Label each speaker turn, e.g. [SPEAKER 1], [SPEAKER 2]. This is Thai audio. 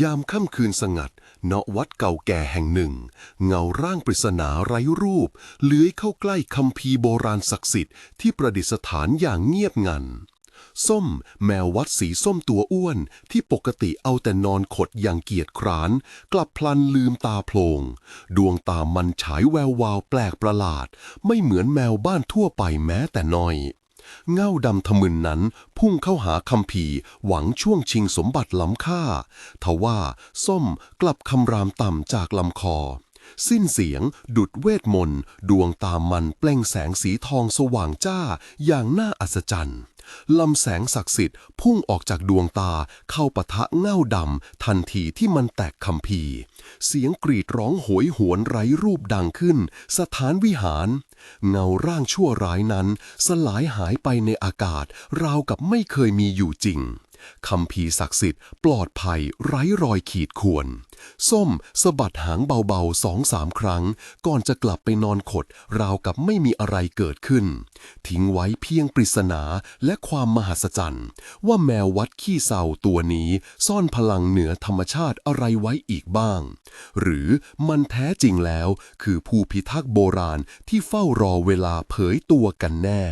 [SPEAKER 1] ยามค่ำคืนสงัด ณวัดเก่าแก่แห่งหนึ่ง เงาร่างปริศนาไร้รูป เลื้อยเข้าใกล้คัมภีโบราณศักดิ์สิทธิ์ที่ประดิษฐานอย่างเงียบงัน ส้ม แมววัดสีส้มตัวอ้วน ที่ปกติเอาแต่นอนขดอย่างเกียจคร้าน กลับพลันลืมตาโพลง ดวงตามันฉายแวววาวแปลกประหลาด ไม่เหมือนแมวบ้านทั่วไปแม้แต่น้อย เง่าดำทะมึนนั้นพุ่งเข้าหาคำผีหวังช่วงชิงสมบัติล้ำค่า ทว่าส้มกลับคำรามต่ำจากลำคอ สิ้นเสียง ดุดเวทมนต์ ดวงตามันเปล่งแสงสีทองสว่างจ้า อย่างน่าอัศจรรย์ลำแสงศักดิ์สิทธิ์พุ่งออกจากดวงตาเข้าปะทะเง่าดำทันทีที่มันแตกคำพีเสียงกรีดร้องโหยหวนไร้รูปดังขึ้น สถานวิหาร เงาร่างชั่วร้ายนั้น สลายหายไปในอากาศ ราวกับไม่เคยมีอยู่จริง คำพีศักดิ์สิทธิ์ปลอดภัยไร้รอยขีดข่วน ส้มสะบัดหางเบาๆสองสามครั้ง ก่อนจะกลับไปนอนขด ราวกับไม่มีอะไรเกิดขึ้น ทิ้งไว้เพียงปริศนาและความมหัศจรรย์ ว่าแมววัดขี้เศร้าตัวนี้ซ่อนพลังเหนือธรรมชาติอะไรไว้อีกบ้าง หรือมันแท้จริงแล้ว คือผู้พิทักษ์โบราณที่เฝ้ารอเวลาเผยตัวกันแน่